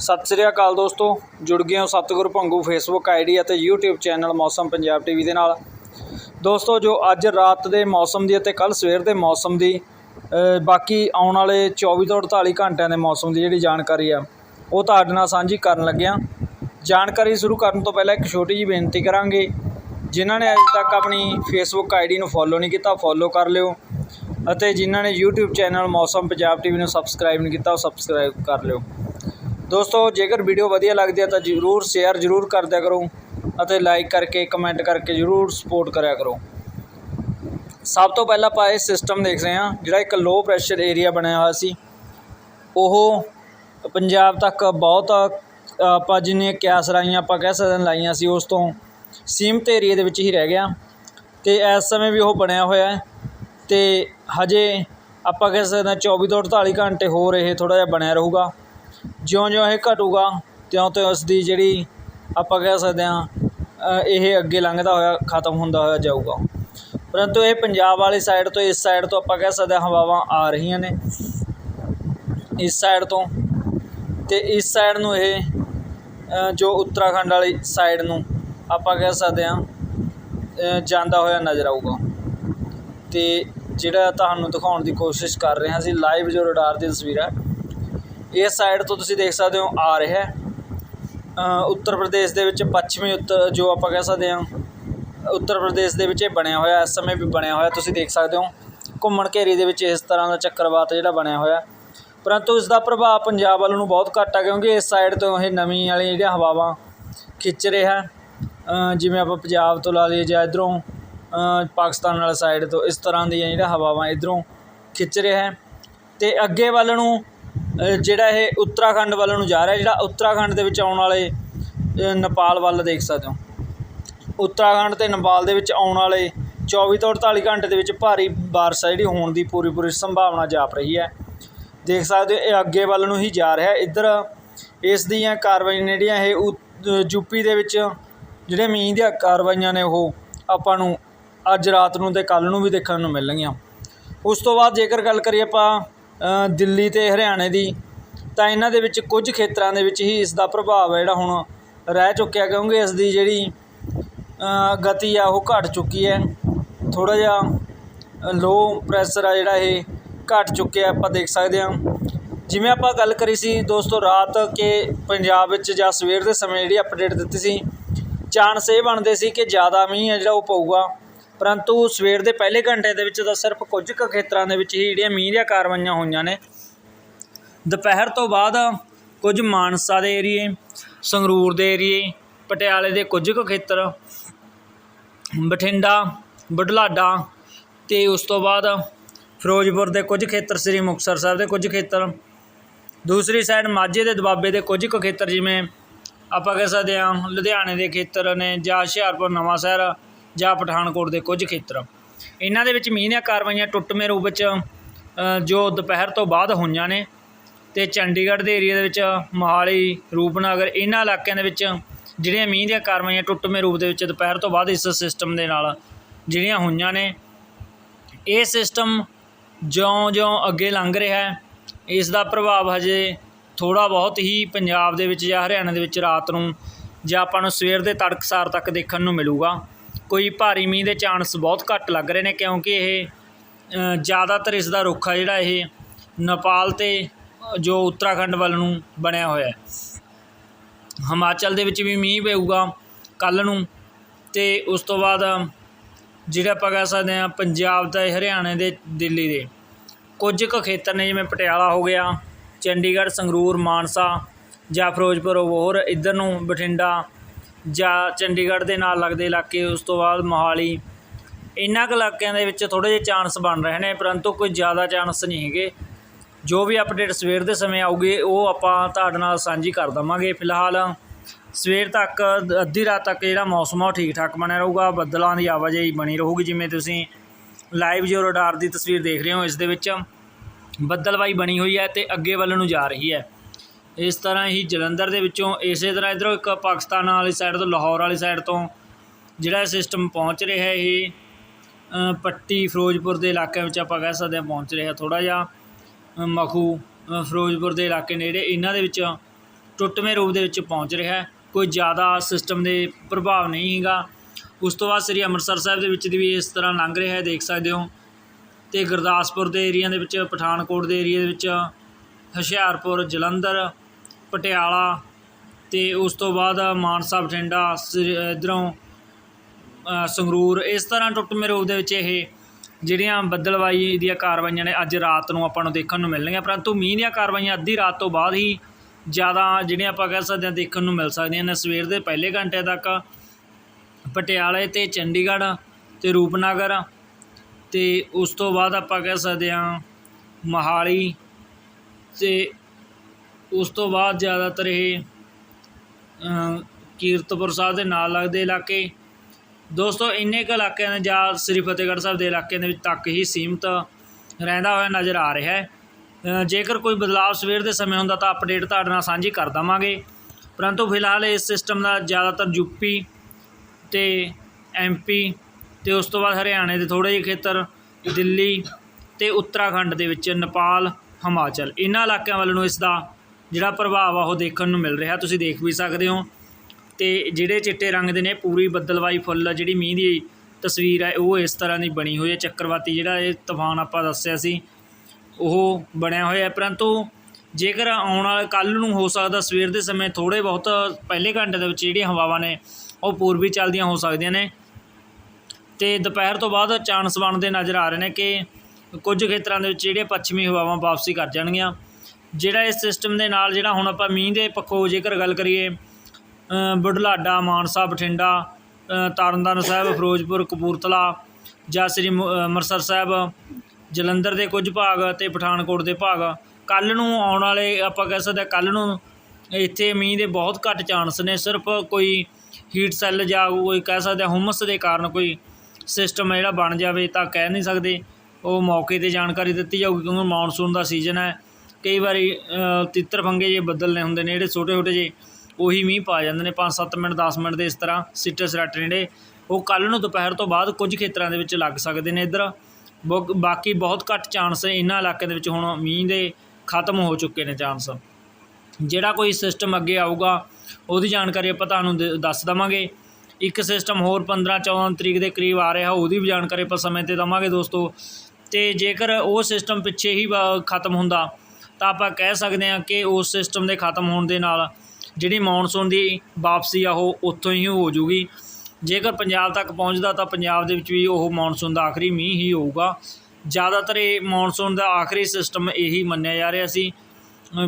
ਸਤਿ ਸ੍ਰੀ ਅਕਾਲ ਦੋਸਤੋ, ਜੁੜ ਗਏ ਹੋ ਸਤਿਗੁਰ ਭੰਗੂ ਫੇਸਬੁੱਕ ਆਈਡੀ ਅਤੇ YouTube channel Mausam Punjab TV ਦੇ ਨਾਲ। ਦੋਸਤੋ, ਜੋ ਅੱਜ ਰਾਤ ਦੇ ਮੌਸਮ ਦੀ ਅਤੇ ਕੱਲ ਸਵੇਰ ਦੇ ਮੌਸਮ ਦੀ ਬਾਕੀ ਆਉਣ ਵਾਲੇ 24 ਤੋਂ 48 ਘੰਟਿਆਂ ਦੇ ਮੌਸਮ ਦੀ ਜਿਹੜੀ ਜਾਣਕਾਰੀ ਆ, ਉਹ ਤੁਹਾਡੇ ਨਾਲ ਸਾਂਝੀ ਕਰਨ ਲੱਗਿਆ ਜਾਣਕਾਰੀ ਸ਼ੁਰੂ ਕਰਨ ਤੋਂ ਪਹਿਲਾਂ ਇੱਕ ਛੋਟੀ ਜਿਹੀ ਬੇਨਤੀ ਕਰਾਂਗੇ, ਜਿਨ੍ਹਾਂ ਨੇ ਅਜੇ ਤੱਕ ਆਪਣੀ ਫੇਸਬੁੱਕ ਆਈਡੀ ਨੂੰ ਫੋਲੋ ਨਹੀਂ ਕੀਤਾ, ਫੋਲੋ ਕਰ ਲਿਓ ਅਤੇ ਜਿਨ੍ਹਾਂ ਨੇ YouTube channel Mausam Punjab TV ਨੂੰ ਸਬਸਕ੍ਰਾਈਬ ਨਹੀਂ ਕੀਤਾ, ਉਹ ਸਬਸਕ੍ਰਾਈਬ ਕਰ ਲਿਓ। ਦੋਸਤੋ, ਜੇਕਰ ਵੀਡੀਓ ਵਧੀਆ ਲੱਗਦੀ ਹੈ ਤਾਂ ਜਰੂਰ ਸ਼ੇਅਰ ਜਰੂਰ ਕਰ ਦਿਆ ਕਰੋ ਅਤੇ ਲਾਈਕ ਕਰਕੇ ਕਮੈਂਟ ਕਰਕੇ ਜਰੂਰ ਸਪੋਰਟ ਕਰਿਆ ਕਰੋ। ਸਭ ਤੋਂ ਪਹਿਲਾਂ ਆਪਾਂ ਇਹ ਸਿਸਟਮ ਦੇਖ ਰਹੇ ਹਾਂ, ਜਿਹੜਾ ਇੱਕ ਲੋ ਪ੍ਰੈਸ਼ਰ ਏਰੀਆ ਬਣਿਆ ਹੋਇਆ ਸੀ। ਉਹ ਪੰਜਾਬ ਤੱਕ ਬਹੁਤ, ਆਪਾਂ ਜਿੰਨੀਆਂ ਕਿਆਸ ਰਾਈਆਂ ਆਪਾਂ ਕਹਿ ਸਕਦੇ ਲਾਈਆਂ ਸੀ, ਉਸ ਤੋਂ ਸੀਮਤ ਏਰੀਏ ਦੇ ਵਿੱਚ ਹੀ ਰਹਿ ਗਿਆ। ਤੇ ਇਸ ਸਮੇਂ ਵੀ ਉਹ ਬਣਿਆ ਹੋਇਆ ਹੈ ਤੇ ਹਜੇ ਆਪਾਂ ਕਹਿ ਸਕਦੇ ਹਾਂ 24 ਤੋਂ 48 ਘੰਟੇ ਹੋਰ ਇਹ ਥੋੜਾ ਜਿਹਾ ਬਣਿਆ ਰਹੂਗਾ। ਜਿਉਂ-ਜਿਉਂ ਇਹ ਘਟੂਗਾ, ਤਿਉਂ-ਤਿਉਂ ਉਸ ਦੀ ਜਿਹੜੀ ਆਪਾਂ ਕਹਿ ਸਕਦੇ ਹਾਂ ਇਹ ਅੱਗੇ ਲੰਘਦਾ ਹੋਇਆ, ਖਤਮ ਹੁੰਦਾ ਹੋਇਆ ਜਾਊਗਾ। ਪਰੰਤੂ ਇਹ ਪੰਜਾਬ ਵਾਲੀ ਸਾਈਡ ਤੋਂ, ਇਸ ਸਾਈਡ ਤੋਂ ਆਪਾਂ ਕਹਿ ਸਕਦੇ ਹਾਂ ਹਵਾਵਾਂ ਆ ਰਹੀਆਂ ਨੇ। ਇਸ ਸਾਈਡ ਤੋਂ ਤੇ ਇਸ ਸਾਈਡ ਨੂੰ ਇਹ ਜੋ ਉੱਤਰਾਖੰਡ ਵਾਲੀ ਸਾਈਡ ਨੂੰ ਆਪਾਂ ਕਹਿ ਸਕਦੇ ਹਾਂ ਜਾਂਦਾ ਹੋਇਆ ਨਜ਼ਰ ਆਊਗਾ। ਤੇ ਜਿਹੜਾ ਤੁਹਾਨੂੰ ਦਿਖਾਉਣ ਦੀ ਕੋਸ਼ਿਸ਼ ਕਰ ਰਹੇ ਹਾਂ ਅਸੀਂ ਲਾਈਵ ਜੋ ਰਡਾਰ ਦੀ ਤਸਵੀਰ ਹੈ ਇਸ ਸਾਈਡ ਤੋਂ ਤੁਸੀਂ ਦੇਖ ਸਕਦੇ ਹੋ ਆ ਰਿਹਾ ਉੱਤਰ ਪ੍ਰਦੇਸ਼ ਦੇ ਵਿੱਚ ਪੱਛਮੀ ਉੱਤਰ ਜੋ ਆਪਾਂ ਕਹਿ ਸਕਦੇ ਹਾਂ, ਉੱਤਰ ਪ੍ਰਦੇਸ਼ ਦੇ ਵਿੱਚ ਇਹ ਬਣਿਆ ਹੋਇਆ, ਇਸ ਸਮੇਂ ਵੀ ਬਣਿਆ ਹੋਇਆ, ਤੁਸੀਂ ਦੇਖ ਸਕਦੇ ਹੋ। ਘੁੰਮਣ ਘੇਰੀ ਦੇ ਵਿੱਚ ਇਸ ਤਰ੍ਹਾਂ ਦਾ ਚੱਕਰਵਾਤ ਜਿਹੜਾ ਬਣਿਆ ਹੋਇਆ। ਪਰੰਤੂ ਇਸ ਦਾ ਪ੍ਰਭਾਵ ਪੰਜਾਬ ਵੱਲ ਨੂੰ ਬਹੁਤ ਘੱਟ ਆ, ਕਿਉਂਕਿ ਇਸ ਸਾਈਡ ਤੋਂ ਇਹ ਨਵੀਂ ਵਾਲੀਆਂ ਜਿਹੜੀਆਂ ਹਵਾਵਾਂ ਖਿੱਚ ਰਿਹਾ ਜਿਵੇਂ ਆਪਾਂ ਪੰਜਾਬ ਤੋਂ ਲਾ ਲਈਏ ਜਾਂ ਇੱਧਰੋਂ ਪਾਕਿਸਤਾਨ ਵਾਲੀ ਸਾਈਡ ਤੋਂ ਇਸ ਤਰ੍ਹਾਂ ਦੀਆਂ ਜਿਹੜਾ ਹਵਾਵਾਂ ਇੱਧਰੋਂ ਖਿੱਚ ਰਿਹਾ ਹੈ। ਤੇ ਅੱਗੇ ਵੱਲ ਨੂੰ ਜਿਹੜਾ ਇਹ ਉੱਤਰਾਖੰਡ ਵੱਲ ਨੂੰ ਜਾ ਰਿਹਾ, ਜਿਹੜਾ ਉੱਤਰਾਖੰਡ ਦੇ ਵਿੱਚ ਆਉਣ ਵਾਲੇ ਨੇਪਾਲ ਵੱਲ ਦੇਖ ਸਕਦੇ ਹੋ। ਉੱਤਰਾਖੰਡ ਤੇ ਨੇਪਾਲ ਦੇ ਵਿੱਚ ਆਉਣ ਵਾਲੇ 24 ਤੋਂ 48 ਘੰਟੇ ਦੇ ਵਿੱਚ ਭਾਰੀ ਬਾਰਿਸ਼ ਜਿਹੜੀ ਹੋਣ ਦੀ ਪੂਰੀ ਪੂਰੀ ਸੰਭਾਵਨਾ ਜਾਪ ਰਹੀ ਹੈ। ਦੇਖ ਸਕਦੇ ਹੋ, ਇਹ ਅੱਗੇ ਵੱਲ ਨੂੰ ਹੀ ਜਾ ਰਿਹਾ। ਇੱਧਰ ਇਸ ਦੀਆਂ ਕਾਰਵਾਈਆਂ ਜਿਹੜੀਆਂ ਇਹ ਉ- ਯੂਪੀ ਦੇ ਵਿੱਚ, ਜਿਹੜੇ ਮੀਂਹ ਦੀਆਂ ਕਾਰਵਾਈਆਂ ਨੇ ਉਹ ਆਪਾਂ ਨੂੰ ਅੱਜ ਰਾਤ ਨੂੰ ਤੇ ਕੱਲ ਨੂੰ ਵੀ ਦੇਖਣ ਨੂੰ ਮਿਲਣਗੀਆਂ। ਉਸ ਤੋਂ ਬਾਅਦ ਜੇਕਰ ਗੱਲ ਕਰੀਏ ਆਪਾਂ ਦਿੱਲੀ ਤੇ ਹਰਿਆਣੇ ਦੀ, ਤਾਂ ਇਹਨਾਂ ਦੇ ਵਿੱਚ ਕੁਝ ਖੇਤਰਾਂ ਦੇ ਵਿੱਚ ਹੀ ਇਸ ਦਾ ਪ੍ਰਭਾਵ ਹੈ ਜਿਹੜਾ ਹੁਣ ਰਹਿ ਚੁੱਕਿਆ ਕਿਉਂਕਿ ਇਸ ਦੀ ਜਿਹੜੀ ਗਤੀ ਆ ਉਹ ਘਟ ਚੁੱਕੀ ਹੈ। ਥੋੜਾ ਜਿਹਾ ਲੋ ਪ੍ਰੈਸ਼ਰ ਆ ਜਿਹੜਾ ਇਹ ਘਟ ਚੁੱਕਿਆ ਆਪਾਂ ਦੇਖ ਸਕਦੇ ਹਾਂ। ਜਿਵੇਂ ਆਪਾਂ ਗੱਲ ਕਰੀ ਸੀ ਦੋਸਤੋ ਰਾਤ ਕਿ ਪੰਜਾਬ ਵਿੱਚ ਜਾਂ ਸਵੇਰ ਦੇ ਸਮੇਂ ਜਿਹੜੀ ਅਪਡੇਟ ਦਿੱਤੀ ਸੀ, ਚਾਂਸ ਇਹ ਬਣਦੇ ਸੀ ਕਿ ਜ਼ਿਆਦਾ ਮੀਂਹ ਹੈ ਜਿਹੜਾ ਉਹ ਪਊਗਾ। ਪਰੰਤੂ ਸਵੇਰ ਦੇ ਪਹਿਲੇ ਘੰਟੇ ਦੇ ਵਿੱਚ ਤਾਂ ਸਿਰਫ ਕੁਝ ਕੁ ਖੇਤਰਾਂ ਦੇ ਵਿੱਚ ਹੀ ਜਿਹੜੀਆਂ ਮੀਂਹ ਦੀਆਂ ਕਾਰਵਾਈਆਂ ਹੋਈਆਂ ਨੇ। ਦੁਪਹਿਰ ਤੋਂ ਬਾਅਦ ਕੁਝ ਮਾਨਸਾ ਦੇ ਏਰੀਏ, ਸੰਗਰੂਰ ਦੇ ਏਰੀਏ, ਪਟਿਆਲੇ ਦੇ ਕੁਝ ਕੁ ਖੇਤਰ, ਬਠਿੰਡਾ, ਬੁਢਲਾਡਾ ਤੇ ਉਸ ਤੋਂ ਬਾਅਦ ਫਿਰੋਜ਼ਪੁਰ ਦੇ ਕੁਝ ਖੇਤਰ, ਸ੍ਰੀ ਮੁਕਤਸਰ ਸਾਹਿਬ ਦੇ ਕੁਝ ਖੇਤਰ, ਦੂਸਰੀ ਸਾਈਡ ਮਾਝੇ ਦੇ ਦੁਆਬੇ ਦੇ ਕੁਝ ਕੁ ਖੇਤਰ ਜਿਵੇਂ ਆਪਾਂ ਕਹਿ ਸਕਦੇ ਹਾਂ ਲੁਧਿਆਣੇ ਦੇ ਖੇਤਰ ਨੇ ਜਾਂ ਹੁਸ਼ਿਆਰਪੁਰ ਨਵਾਂ ਸ਼ਹਿਰ ਜਾਂ ਪਠਾਨਕੋਟ ਦੇ ਕੁਝ ਖੇਤਰ। ਇਹਨਾਂ ਦੇ ਵਿੱਚ ਮੀਂਹ ਦੀਆਂ ਕਾਰਵਾਈਆਂ ਟੁੱਟਵੇਂ ਰੂਪ ਵਿੱਚ ਜੋ ਦੁਪਹਿਰ ਤੋਂ ਬਾਅਦ ਹੋਈਆਂ ਨੇ ਤੇ ਚੰਡੀਗੜ੍ਹ ਦੇ ਏਰੀਆ ਦੇ ਵਿੱਚ, ਮੋਹਾਲੀ, ਰੂਪਨਗਰ, ਇਹਨਾਂ ਇਲਾਕਿਆਂ ਦੇ ਵਿੱਚ ਜਿਹੜੀਆਂ ਮੀਂਹ ਦੀਆਂ ਕਾਰਵਾਈਆਂ ਟੁੱਟਵੇਂ ਰੂਪ ਦੇ ਵਿੱਚ ਦੁਪਹਿਰ ਤੋਂ ਬਾਅਦ ਇਸ ਸਿਸਟਮ ਦੇ ਨਾਲ ਜਿਹੜੀਆਂ ਹੋਈਆਂ ਨੇ। ਇਹ ਸਿਸਟਮ ਜਿਉਂ-ਜਿਉਂ ਅੱਗੇ ਲੰਘ ਰਿਹਾ ਹੈ। ਇਸ ਦਾ ਪ੍ਰਭਾਵ ਹਜੇ ਥੋੜਾ ਬਹੁਤ ਹੀ ਪੰਜਾਬ ਦੇ ਵਿੱਚ ਜਾਂ ਹਰਿਆਣਾ ਦੇ ਵਿੱਚ ਰਾਤ ਨੂੰ ਜਾਂ ਆਪਾਂ ਨੂੰ ਸਵੇਰ ਦੇ ਤੜਕਸਾਰ ਤੱਕ ਦੇਖਣ ਨੂੰ ਮਿਲੂਗਾ। ਕੋਈ ਭਾਰੀ ਮੀਂਹ ਦੇ ਚਾਂਸ ਬਹੁਤ ਘੱਟ ਲੱਗ ਰਹੇ ਨੇ ਕਿਉਂਕਿ ਇਹ ਜ਼ਿਆਦਾਤਰ ਇਸ ਦਾ ਰੁੱਖ ਆ ਜਿਹੜਾ ਇਹ ਨੇਪਾਲ ਤੇ ਜੋ ਉੱਤਰਾਖੰਡ ਵੱਲ ਨੂੰ ਬਣਿਆ ਹੋਇਆ ਹਿਮਾਚਲ ਦੇ ਵਿੱਚ ਵੀ ਮੀਂਹ ਪਊਗਾ ਕੱਲ ਨੂੰ ਤੇ ਉਸ ਤੋਂ ਬਾਅਦ ਜਿਹੜਾ ਆਪਾਂ ਕਹਿ ਸਕਦੇ ਹਾਂ ਪੰਜਾਬ ਤੇ ਹਰਿਆਣੇ ਦੇ, ਦਿੱਲੀ ਦੇ ਕੁਝ ਕੁ ਖੇਤਰ ਨੇ ਜਿਵੇਂ ਪਟਿਆਲਾ ਹੋ ਗਿਆ, ਚੰਡੀਗੜ੍ਹ, ਸੰਗਰੂਰ, ਮਾਨਸਾ, ਜਾਂ ਫਿਰੋਜ਼ਪੁਰ, ਹੋਰ ਇੱਧਰ ਨੂੰ ਬਠਿੰਡਾ ਜਾਂ ਚੰਡੀਗੜ੍ਹ ਦੇ ਨਾਲ ਲੱਗਦੇ ਇਲਾਕੇ, ਉਸ ਤੋਂ ਬਾਅਦ ਮੋਹਾਲੀ, ਇਹਨਾਂ ਕੁ ਇਲਾਕਿਆਂ ਦੇ ਵਿੱਚ ਥੋੜ੍ਹੇ ਜਿਹੇ ਚਾਂਸ ਬਣ ਰਹੇ ਨੇ, ਪਰੰਤੂ ਕੋਈ ਜ਼ਿਆਦਾ ਚਾਂਸ ਨਹੀਂ ਹੈਗੇ। ਜੋ ਵੀ ਅਪਡੇਟ ਸਵੇਰ ਦੇ ਸਮੇਂ ਆਊਗੀ, ਉਹ ਆਪਾਂ ਤੁਹਾਡੇ ਨਾਲ ਸਾਂਝੀ ਕਰ ਦਵਾਂਗੇ। ਫਿਲਹਾਲ ਸਵੇਰ ਤੱਕ, ਅੱਧੀ ਰਾਤ ਤੱਕ ਜਿਹੜਾ ਮੌਸਮ ਆ, ਉਹ ਠੀਕ ਠਾਕ ਬਣਿਆ ਰਹੂਗਾ। ਬੱਦਲਾਂ ਦੀ ਆਵਾਜਾਈ ਬਣੀ ਰਹੂਗੀ, ਜਿਵੇਂ ਤੁਸੀਂ ਲਾਈਵ ਜੋ ਰਡਾਰ ਦੀ ਤਸਵੀਰ ਦੇਖ ਰਹੇ ਹੋ, ਇਸ ਦੇ ਵਿੱਚ ਬੱਦਲਵਾਈ ਬਣੀ ਹੋਈ ਹੈ ਤੇ ਅੱਗੇ ਵੱਲ ਨੂੰ ਜਾ ਰਹੀ ਹੈ। ਇਸ ਤਰ੍ਹਾਂ ਹੀ ਜਲੰਧਰ ਦੇ ਵਿੱਚੋਂ ਇਸੇ ਤਰ੍ਹਾਂ ਇਧਰੋਂ ਇੱਕ ਪਾਕਿਸਤਾਨ ਵਾਲੀ ਸਾਈਡ ਤੋਂ ਲਾਹੌਰ ਵਾਲੀ ਸਾਈਡ ਤੋਂ ਜਿਹੜਾ ਸਿਸਟਮ ਪਹੁੰਚ ਰਿਹਾ ਇਹ ਪੱਟੀ ਫਿਰੋਜ਼ਪੁਰ ਦੇ ਇਲਾਕਿਆਂ ਵਿੱਚ ਆਪਾਂ ਕਹਿ ਸਕਦੇ ਹਾਂ ਪਹੁੰਚ ਰਿਹਾ ਥੋੜਾ ਜਿਹਾ ਮਖੂ ਫਿਰੋਜ਼ਪੁਰ ਦੇ ਇਲਾਕੇ ਨੇੜੇ ਇਹਨਾਂ ਦੇ ਵਿੱਚ ਟੁੱਟਵੇਂ ਰੂਪ ਦੇ ਵਿੱਚ ਪਹੁੰਚ ਰਿਹਾ ਕੋਈ ਜ਼ਿਆਦਾ ਸਿਸਟਮ ਦੇ ਪ੍ਰਭਾਵ ਨਹੀਂ ਹੈਗਾ। ਉਸ ਤੋਂ ਬਾਅਦ ਸ੍ਰੀ ਅੰਮ੍ਰਿਤਸਰ ਸਾਹਿਬ ਦੇ ਵਿੱਚ ਦੀ ਵੀ ਇਸ ਤਰ੍ਹਾਂ ਲੰਘ ਰਿਹਾ ਹੈ, ਦੇਖ ਸਕਦੇ ਹੋ। ਤੇ ਗੁਰਦਾਸਪੁਰ ਦੇ ਏਰੀਆ ਦੇ ਵਿੱਚ, ਪਠਾਨਕੋਟ ਦੇ ਏਰੀਆ ਦੇ ਵਿੱਚ ਹੁਸ਼ਿਆਰਪੁਰ, ਜਲੰਧਰ, ਪਟਿਆਲਾ ਅਤੇ ਉਸ ਤੋਂ ਬਾਅਦ ਮਾਨਸਾ ਬਠਿੰਡਾ ਸ੍ਰੀ- ਇੱਧਰੋਂ ਸੰਗਰੂਰ। ਇਸ ਤਰ੍ਹਾਂ ਟੁੱਟਵੇਂ ਰੂਪ ਦੇ ਵਿੱਚ ਇਹ ਜਿਹੜੀਆਂ ਬੱਦਲਵਾਈ ਦੀਆਂ ਕਾਰਵਾਈਆਂ ਨੇ ਅੱਜ ਰਾਤ ਨੂੰ ਆਪਾਂ ਨੂੰ ਦੇਖਣ ਨੂੰ ਮਿਲਣਗੀਆਂ। ਪਰੰਤੂ ਮੀਂਹ ਦੀਆਂ ਕਾਰਵਾਈਆਂ ਅੱਧੀ ਰਾਤ ਤੋਂ ਬਾਅਦ ਹੀ ਜ਼ਿਆਦਾ ਜਿਹੜੀਆਂ ਆਪਾਂ ਕਹਿ ਸਕਦੇ ਹਾਂ ਦੇਖਣ ਨੂੰ ਮਿਲ ਸਕਦੀਆਂ ਨੇ। ਸਵੇਰ ਦੇ ਪਹਿਲੇ ਘੰਟੇ ਤੱਕ ਪਟਿਆਲੇ ਤੇ ਚੰਡੀਗੜ੍ਹ ਤੇ ਰੂਪਨਗਰ ਤੇ ਉਸ ਤੋਂ ਬਾਅਦ ਆਪਾਂ ਕਹਿ ਸਕਦੇ ਹਾਂ ਮੋਹਾਲੀ ਤੇ ਉਸ ਤੋਂ ਬਾਅਦ ਜ਼ਿਆਦਾਤਰ ਇਹ ਕੀਰਤਪੁਰ ਸਾਹਿਬ ਦੇ ਨਾਲ ਲੱਗਦੇ ਇਲਾਕੇ। ਦੋਸਤੋ, ਇੰਨੇ ਕੁ ਇਲਾਕਿਆਂ ਦੇ ਜਾਂ ਸ੍ਰੀ ਫਤਿਹਗੜ੍ਹ ਸਾਹਿਬ ਦੇ ਇਲਾਕਿਆਂ ਦੇ ਵਿੱਚ ਤੱਕ ਹੀ ਸੀਮਤ ਰਹਿੰਦਾ ਹੋਇਆ ਨਜ਼ਰ ਆ ਰਿਹਾ ਹੈ। ਜੇਕਰ ਕੋਈ ਬਦਲਾਅ ਸਵੇਰ ਦੇ ਸਮੇਂ ਹੁੰਦਾ ਤਾਂ ਅਪਡੇਟ ਤੁਹਾਡੇ ਨਾਲ ਸਾਂਝੀ ਕਰ ਦਵਾਂਗੇ। ਪਰੰਤੂ ਫਿਲਹਾਲ ਇਸ ਸਿਸਟਮ ਦਾ ਜ਼ਿਆਦਾਤਰ ਯੂਪੀ ਤੇ ਐਮਪੀ ਤੇ ਉਸ ਤੋਂ ਬਾਅਦ ਹਰਿਆਣੇ ਦੇ ਥੋੜ੍ਹੇ ਜਿਹੇ ਖੇਤਰ, ਦਿੱਲੀ ਤੇ ਉੱਤਰਾਖੰਡ ਦੇ ਵਿੱਚ, ਨੇਪਾਲ ਹਿਮਾਚਲ। ਇਹਨਾਂ ਇਲਾਕਿਆਂ ਵੱਲ ਨੂੰ ਇਸ ਦਾ ਜਿਹੜਾ ਪ੍ਰਭਾਵ ਆ ਉਹ ਦੇਖਣ ਨੂੰ ਮਿਲ ਰਿਹਾ। ਤੁਸੀਂ ਦੇਖ ਵੀ ਸਕਦੇ ਹੋ। ਤੇ ਜਿਹੜੇ ਚਿੱਟੇ ਰੰਗ ਦੇ ਨੇ, ਪੂਰੀ ਬੱਦਲਵਾਈ ਫੁੱਲ ਜਿਹੜੀ ਮੀਂਹ ਦੀ ਤਸਵੀਰ ਹੈ ਉਹ ਇਸ ਤਰ੍ਹਾਂ ਦੀ ਬਣੀ ਹੋਈ ਹੈ ਚੱਕਰਵਾਤੀ ਜਿਹੜਾ ਇਹ ਤੂਫਾਨ ਆਪਾਂ ਦੱਸਿਆ ਸੀ, ਉਹ ਬਣਿਆ ਹੋਇਆ ਹੈ। ਪਰੰਤੂ ਜੇਕਰ ਆਉਣ ਵਾਲੇ ਕੱਲ ਨੂੰ ਹੋ ਸਕਦਾ, ਸਵੇਰ ਦੇ ਸਮੇਂ ਥੋੜੇ ਬਹੁਤ ਪਹਿਲੇ ਘੰਟੇ ਦੇ ਵਿੱਚ ਜਿਹੜੀਆਂ ਹਵਾਵਾਂ ਨੇ, ਉਹ ਪੂਰਬੀ ਚੱਲਦੀਆਂ ਹੋ ਸਕਦੀਆਂ ਨੇ। ਤੇ ਦੁਪਹਿਰ ਤੋਂ ਬਾਅਦ ਚਾਂਸ ਬਣਦੇ ਨਜ਼ਰ ਆ ਰਹੇ ਨੇ ਕਿ ਕੁਝ ਖੇਤਰਾਂ ਦੇ ਵਿੱਚ ਜਿਹੜੀਆਂ ਪੱਛਮੀ ਹਵਾਵਾਂ ਵਾਪਸੀ ਕਰ ਜਾਣਗੀਆਂ। ਜਿਹੜਾ ਇਸ ਸਿਸਟਮ ਦੇ ਨਾਲ ਜਿਹੜਾ ਹੁਣ ਆਪਾਂ ਮੀਂਹ ਦੇ ਪੱਖੋਂ ਜੇਕਰ ਗੱਲ ਕਰੀਏ ਬੁਢਲਾਡਾ ਮਾਨਸਾ ਬਠਿੰਡਾ ਅ, ਤਰਨਤਾਰਨ ਸਾਹਿਬ ਫਿਰੋਜ਼ਪੁਰ ਕਪੂਰਥਲਾ ਜਾਂ ਸ੍ਰੀ ਅੰਮ੍ਰਿਤਸਰ ਸਾਹਿਬ ਜਲੰਧਰ ਦੇ ਕੁਝ ਭਾਗ ਅਤੇ ਪਠਾਨਕੋਟ ਦੇ ਭਾਗ ਕੱਲ ਨੂੰ ਆਉਣ ਵਾਲੇ ਆਪਾਂ ਕਹਿ ਸਕਦੇ ਕੱਲ ਨੂੰ ਇੱਥੇ ਮੀਂਹ ਦੇ ਬਹੁਤ ਘੱਟ ਚਾਂਸ ਨੇ। ਸਿਰਫ ਕੋਈ ਹੀਟ ਸੈੱਲ ਜਾਂ ਕੋਈ ਕਹਿ ਸਕਦੇ ਹਾਂ ਹੁਮਸ ਦੇ ਕਾਰਨ ਕੋਈ ਸਿਸਟਮ ਜਿਹੜਾ ਬਣ ਜਾਵੇ ਤਾਂ ਕਹਿ ਨਹੀਂ ਸਕਦੇ। ਉਹ ਮੌਕੇ ਤੇ ਜਾਣਕਾਰੀ ਦਿੱਤੀ ਜਾਊਗੀ ਕਿਉਂਕਿ ਮੌਨਸੂਨ ਦਾ ਸੀਜ਼ਨ ਹੈ। ਕਈ ਵਾਰੀ ਤਿੱਤਰ ਫੰਗੇ ਜੇ ਬੱਦਲ ਹੁੰਦੇ ਨੇ, ਜਿਹੜੇ ਛੋਟੇ ਛੋਟੇ ਜੇ, ਉਹੀ ਮੀਂਹ ਪਾ ਜਾਂਦੇ ਨੇ 5-7 ਮਿੰਟ 10 ਮਿੰਟ ਦੇ ਇਸ ਤਰ੍ਹਾਂ ਸਿੱਟੇ ਸਰਾਟੇ ਜਿਹੜੇ। ਉਹ ਕੱਲ ਨੂੰ ਦੁਪਹਿਰ ਤੋਂ ਬਾਅਦ ਕੁਝ ਖੇਤਰਾਂ ਦੇ ਵਿੱਚ ਲੱਗ ਸਕਦੇ ਨੇ ਇੱਧਰ। ਬੋ- ਬਾਕੀ ਬਹੁਤ ਘੱਟ ਚਾਂਸ ਇਹਨਾਂ ਇਲਾਕਿਆਂ ਦੇ ਵਿੱਚ ਹੁਣ ਮੀਂਹ ਦੇ ਖਤਮ ਹੋ ਚੁੱਕੇ ਨੇ ਚਾਂਸ ਜਿਹੜਾ ਕੋਈ ਸਿਸਟਮ ਅੱਗੇ ਆਊਗਾ, ਉਹਦੀ ਜਾਣਕਾਰੀ ਆਪਾਂ ਤੁਹਾਨੂੰ ਦੇ- ਦੱਸ ਦਵਾਂਗੇ। ਇੱਕ ਸਿਸਟਮ ਹੋਰ 15 14 ਤਰੀਕ ਦੇ ਕਰੀਬ ਆ ਰਿਹਾ, ਉਹਦੀ ਵੀ ਜਾਣਕਾਰੀ ਆਪਾਂ ਸਮੇਂ ਤੇ ਦਵਾਂਗੇ ਦੋਸਤੋ। ਤੇ ਜੇਕਰ ਉਹ ਸਿਸਟਮ ਪਿੱਛੇ ਹੀ ਵਾ- ਖਤਮ ਹੁੰਦਾ, ਤਾਂ ਆਪਾਂ ਕਹਿ ਸਕਦੇ ਹਾਂ ਕਿ ਉਸ ਸਿਸਟਮ ਦੇ ਖਤਮ ਹੋਣ ਦੇ ਨਾਲ ਜਿਹੜੀ ਮੌਨਸੂਨ ਦੀ ਵਾਪਸੀ ਆ, ਉਹ ਉੱਥੋਂ ਹੀ ਹੋ ਜੂਗੀ। ਜੇਕਰ ਪੰਜਾਬ ਤੱਕ ਪਹੁੰਚਦਾ, ਤਾਂ ਪੰਜਾਬ ਦੇ ਵਿੱਚ ਵੀ ਉਹ ਮੌਨਸੂਨ ਦਾ ਆਖਰੀ ਮੀਂਹ ਹੀ ਹੋਊਗਾ। ਜ਼ਿਆਦਾਤਰ ਇਹ ਮੌਨਸੂਨ ਦਾ ਆਖਰੀ ਸਿਸਟਮ ਇਹੀ ਮੰਨਿਆ ਜਾ ਰਿਹਾ ਸੀ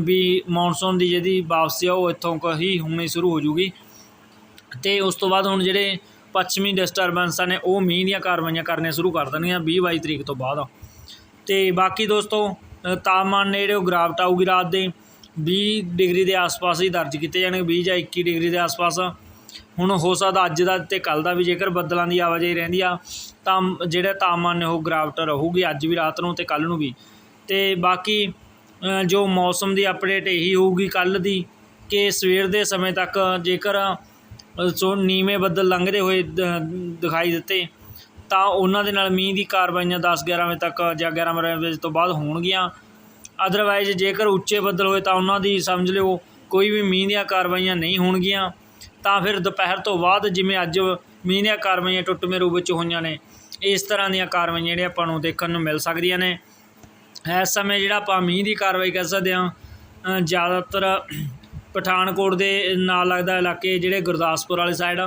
ਵੀ ਮੌਨਸੂਨ ਦੀ ਜਿਹਦੀ ਵਾਪਸੀ ਆ, ਉਹ ਇੱਥੋਂ ਹੀ ਹੋਣੀ ਸ਼ੁਰੂ ਹੋ ਜੂਗੀ। ਤੇ ਉਸ ਤੋਂ ਬਾਅਦ ਹੁਣ ਜਿਹੜੇ ਪੱਛਮੀ ਡਿਸਟਰਬੈਂਸਾਂ ਨੇ ਉਹ ਮੀਂਹ ਦੀਆਂ ਕਾਰਵਾਈਆਂ ਕਰਨੀਆਂ ਸ਼ੁਰੂ ਕਰ ਦੇਣਗੀਆਂ 20 22 ਤਰੀਕ ਤੋਂ ਬਾਅਦ। ਤੇ ਬਾਕੀ ਦੋਸਤੋ ਤਾਪਮਾਨ ਨੇ ਜਿਹੜੇ ਉਹ ਗਿਰਾਵਟ ਆਊਗੀ ਰਾਤ ਦੇ। 20 ਡਿਗਰੀ ਦੇ ਆਸ-ਪਾਸ ਹੀ ਦਰਜ ਕੀਤੇ ਜਾਣਗੇ 20 ਜਾਂ 21 ਡਿਗਰੀ ਦੇ ਆਸ-ਪਾਸ। ਹੁਣ ਹੋ ਸਕਦਾ ਅੱਜ ਦਾ ਤੇ ਕੱਲ ਦਾ ਵੀ ਜੇਕਰ ਬੱਦਲਾਂ ਦੀ ਆਵਾਜਾਈ ਰਹਿੰਦੀ ਆ, ਤਾਂ ਜਿਹੜਾ ਤਾਪਮਾਨ ਨੇ ਉਹ ਗਿਰਾਵਟ ਰਹੂਗੀ ਅੱਜ ਵੀ ਰਾਤ ਨੂੰ ਤੇ ਕੱਲ ਨੂੰ ਵੀ। ਤੇ ਬਾਕੀ ਜੋ ਮੌਸਮ ਦੀ ਅਪਡੇਟ ਇਹੀ ਹੋਊਗੀ ਕੱਲ ਦੀ ਕਿ ਸਵੇਰ ਦੇ ਸਮੇਂ ਤੱਕ ਜੇਕਰ ਸੋ ਨੀਵੇਂ ਬੱਦਲ ਲੰਘਦੇ ਹੋਏ ਦ- ਦਿਖਾਈ ਦਿੱਤੇ। ਤਾਂ ਉਹਨਾਂ ਦੇ ਨਾਲ ਮੀਂਹ ਦੀ ਕਾਰਵਾਈਆਂ 10 11 ਵਜੇ ਤੱਕ ਜਾਂ 11 ਵਜੇ ਤੋਂ ਬਾਅਦ ਹੋਣਗੀਆਂ ਅਦਰਵਾਈਜ਼ ਜੇਕਰ ਉੱਚੇ ਬੱਦਲ ਹੋਏ ਤਾਂ ਉਹਨਾਂ ਦੀ ਸਮਝ ਲਿਓ, ਕੋਈ ਵੀ ਮੀਂਹ ਦੀਆਂ ਕਾਰਵਾਈਆਂ ਨਹੀਂ ਹੋਣਗੀਆਂ ਤਾਂ ਫਿਰ ਦੁਪਹਿਰ ਤੋਂ ਬਾਅਦ ਜਿਵੇਂ ਅੱਜ ਮੀਂਹ ਦੀਆਂ ਕਾਰਵਾਈਆਂ ਟੁੱਟਵੇਂ ਰੂਪ ਵਿੱਚ ਹੋਈਆਂ ਨੇ, ਇਸ ਤਰ੍ਹਾਂ ਦੀਆਂ ਕਾਰਵਾਈਆਂ ਜਿਹੜੀਆਂ ਆਪਾਂ ਨੂੰ ਦੇਖਣ ਨੂੰ ਮਿਲ ਸਕਦੀਆਂ ਨੇ। ਇਸ ਸਮੇਂ ਜਿਹੜਾ ਆਪਾਂ ਮੀਂਹ ਦੀ ਕਾਰਵਾਈ ਕਰ ਸਕਦੇ ਹਾਂ ਜ਼ਿਆਦਾਤਰ ਪਠਾਨਕੋਟ ਦੇ ਨਾਲ ਲੱਗਦਾ ਇਲਾਕੇ ਜਿਹੜੇ ਗੁਰਦਾਸਪੁਰ ਵਾਲੀ ਸਾਈਡ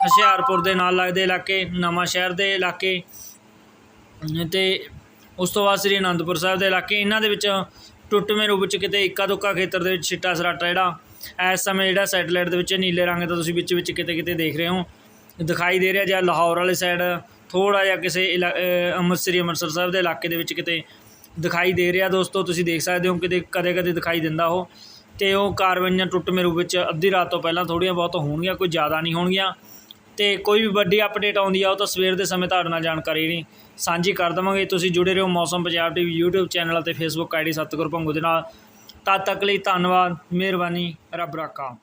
ਹੁਸ਼ਿਆਰਪੁਰ ਦੇ ਨਾਲ ਲੱਗਦੇ ਇਲਾਕੇ, ਨਵਾਂ ਸ਼ਹਿਰ ਦੇ ਇਲਾਕੇ, ਤੇ ਉਸ ਤੋਂ ਬਾਅਦ ਸ੍ਰੀ ਅਨੰਦਪੁਰ ਸਾਹਿਬ ਦੇ ਇਲਾਕੇ, ਇਹਨਾਂ ਦੇ ਵਿੱਚ ਟੁੱਟਵੇਂ ਰੂਪ ਵਿੱਚ ਕਿਤੇ ਇੱਕਾ ਦੁੱਕਾ ਖੇਤਰ ਦੇ ਵਿੱਚ ਛਿੱਟਾ ਸਰਾਟਾ ਜਿਹੜਾ, ਇਸ ਸਮੇਂ ਜਿਹੜਾ ਸੈਟਲਾਈਟ ਦੇ ਵਿੱਚ ਨੀਲੇ ਰੰਗ ਦਾ ਤੁਸੀਂ ਵਿੱਚ ਵਿੱਚ ਕਿਤੇ ਕਿਤੇ ਦੇਖ ਰਹੇ ਹੋ, ਦਿਖਾਈ ਦੇ ਰਿਹਾ ਜਾਂ ਲਾਹੌਰ ਵਾਲੇ ਸਾਈਡ ਥੋੜਾ ਜਿਹਾ ਕਿਸੇ ਇਲਾ- ਅੰਮ੍ਰਿਤ ਸ੍ਰੀ ਅੰਮ੍ਰਿਤਸਰ ਸਾਹਿਬ ਦੇ ਇਲਾਕੇ ਦੇ ਵਿੱਚ ਕਿਤੇ ਦਿਖਾਈ ਦੇ ਰਿਹਾ, ਦੋਸਤੋ ਤੁਸੀਂ ਦੇਖ ਸਕਦੇ ਹੋ ਕਿਤੇ ਕਦੇ ਕਦੇ ਦਿਖਾਈ ਦਿੰਦਾ ਉਹ। ਤੇ ਉਹ ਕਾਰਵਾਈਆਂ ਟੁੱਟ ਮੇਰੂ ਵਿੱਚ ਅੱਧੀ ਰਾਤ ਤੋਂ ਪਹਿਲਾਂ ਥੋੜ੍ਹੀਆਂ ਬਹੁਤ ਹੋਣਗੀਆਂ, ਕੋਈ ਜ਼ਿਆਦਾ ਨਹੀਂ ਹੋਣਗੀਆਂ। ਤੇ ਕੋਈ ਵੀ ਵੱਡੀ ਅਪਡੇਟ ਆਉਂਦੀ ਆ, ਉਹ ਤਾਂ ਸਵੇਰ ਦੇ ਸਮੇਂ ਤੁਹਾਡੇ ਨਾਲ ਜਾਣਕਾਰੀ ਨਹੀਂ। ਸਾਂਝੀ ਕਰ ਦੇਵਾਂਗੇ, ਤੁਸੀਂ ਜੁੜੇ ਰਹੋ Mausam Punjab TV YouTube channel ਅਤੇ Facebook ਆਈਡੀ ਸਤਿਗੁਰ ਭੰਗੂ ਦੇ ਨਾਲ। ਤਦ ਤੱਕ ਲਈ ਧੰਨਵਾਦ, ਮਿਹਰਬਾਨੀ, ਰੱਬ ਰਾਖਾ।